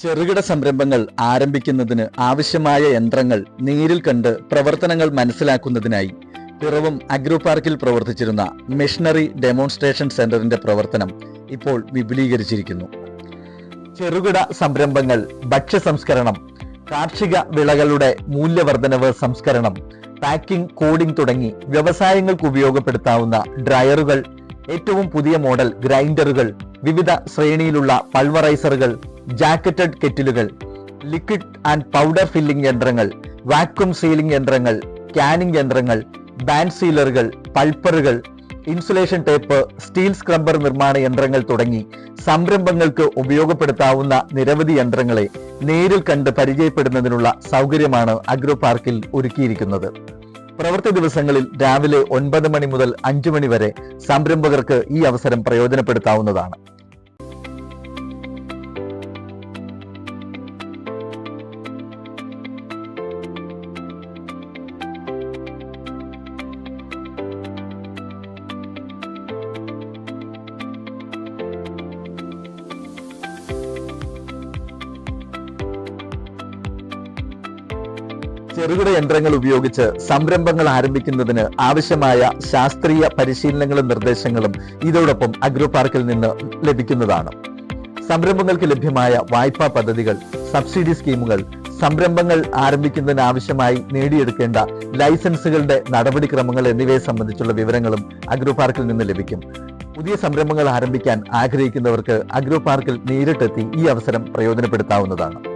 ചെറുകിട സംരംഭങ്ങൾ ആരംഭിക്കുന്നതിന് ആവശ്യമായ യന്ത്രങ്ങൾ നേരിൽ കണ്ട് പ്രവർത്തനങ്ങൾ മനസ്സിലാക്കുന്നതിനായി പിറവം അഗ്രോ പാർക്കിൽ പ്രവർത്തിച്ചിരുന്ന മെഷീനറി ഡെമോൺസ്ട്രേഷൻ സെന്ററിന്റെ പ്രവർത്തനം ഇപ്പോൾ വിപുലീകരിച്ചിരിക്കുന്നു. ചെറുകിട സംരംഭങ്ങൾ ഭക്ഷ്യ സംസ്കരണം കാർഷിക വിളകളുടെ മൂല്യവർദ്ധനവ് സംസ്കരണം പാക്കിംഗ് കോഡിംഗ് തുടങ്ങി വ്യവസായങ്ങൾക്ക് ഉപയോഗപ്പെടുത്താവുന്ന ഡ്രയറുകൾ ഏറ്റവും പുതിയ മോഡൽ ഗ്രൈൻഡറുകൾ വിവിധ ശ്രേണിയിലുള്ള പൾവറൈസറുകൾ ജാക്കറ്റഡ് കെറ്റിലുകൾ ലിക്വിഡ് ആൻഡ് പൗഡർ ഫില്ലിംഗ് യന്ത്രങ്ങൾ വാക്വം സീലിംഗ് യന്ത്രങ്ങൾ ക്യാനിംഗ് യന്ത്രങ്ങൾ ബാൻഡ് സീലറുകൾ പൾപ്പറുകൾ ഇൻസുലേഷൻ ടേപ്പ് സ്റ്റീൽ സ്ക്രബ്ബർ നിർമ്മാണ യന്ത്രങ്ങൾ തുടങ്ങി സംരംഭങ്ങൾക്ക് ഉപയോഗപ്പെടുത്താവുന്ന നിരവധി യന്ത്രങ്ങളെ നേരിൽ കണ്ട് പരിചയപ്പെടുന്നതിനുള്ള സൗകര്യമാണ് അഗ്രോ പാർക്കിൽ ഒരുക്കിയിരിക്കുന്നത്. പ്രവൃത്തി ദിവസങ്ങളിൽ രാവിലെ ഒൻപത് മണി മുതൽ അഞ്ചു മണി വരെ സംരംഭകർക്ക് ഈ അവസരം പ്രയോജനപ്പെടുത്താവുന്നതാണ്. ചെറുകിട യന്ത്രങ്ങൾ ഉപയോഗിച്ച് സംരംഭങ്ങൾ ആരംഭിക്കുന്നതിന് ആവശ്യമായ ശാസ്ത്രീയ പരിശീലനങ്ങളും നിർദ്ദേശങ്ങളും ഇതോടൊപ്പം അഗ്രോ പാർക്കിൽ നിന്ന് ലഭിക്കുന്നതാണ്. സംരംഭങ്ങൾക്ക് ലഭ്യമായ വായ്പാ പദ്ധതികൾ സബ്സിഡി സ്കീമുകൾ സംരംഭങ്ങൾ ആരംഭിക്കുന്നതിന് ആവശ്യമായി നേടിയെടുക്കേണ്ട ലൈസൻസുകളുടെ നടപടിക്രമങ്ങൾ എന്നിവയെ സംബന്ധിച്ചുള്ള വിവരങ്ങളും അഗ്രോ പാർക്കിൽ നിന്ന് ലഭിക്കും. പുതിയ സംരംഭങ്ങൾ ആരംഭിക്കാൻ ആഗ്രഹിക്കുന്നവർക്ക് അഗ്രോ പാർക്കിൽ നേരിട്ടെത്തി ഈ അവസരം പ്രയോജനപ്പെടുത്താവുന്നതാണ്.